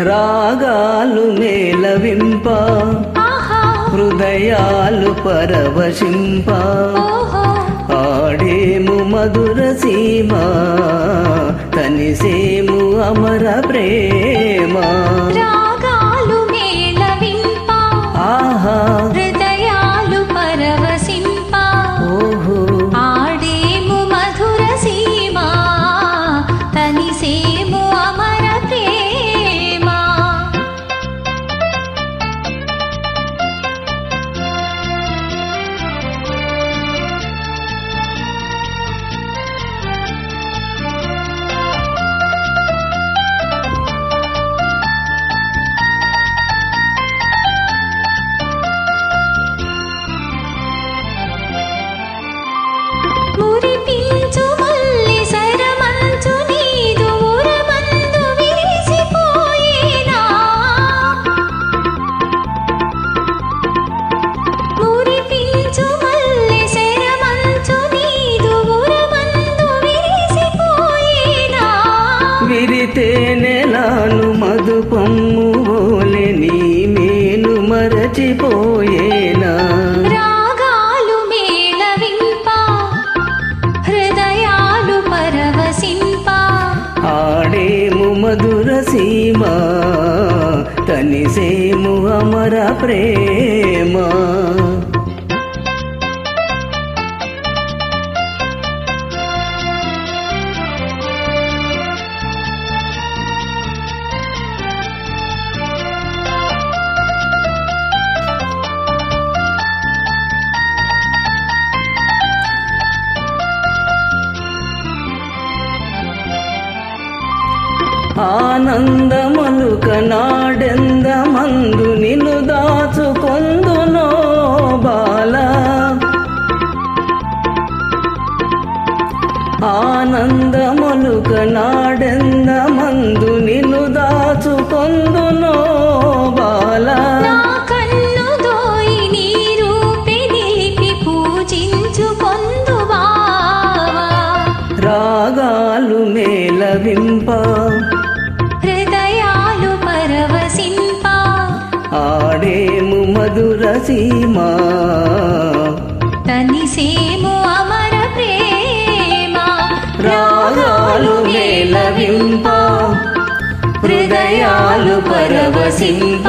రాగాలు మేలవింప హృదయాలు పరవశింప. ఆడేము మధుర సీమ తనిసేము అమర ప్రేమ. విరితే నెలాను మధు పొమ్ము ఓలె నీ మేను మరచిపోయేనా? రాగాలు మేళవింప హృదయాలు పరవశింప. ఆడేము మధుర సీమ తనిసేము అమర ప్రేమ. ఆనందమలుక నాడెందమందు నిలు దాచుకొందునో బాల. ఆనందమలుక నాడెందమందు నిన్ను దాచుకొందునో బాల సీమ తనిసేము అమర ప్రేమ? రాగాలు మేలవింప హృదయాలు పరవశింప?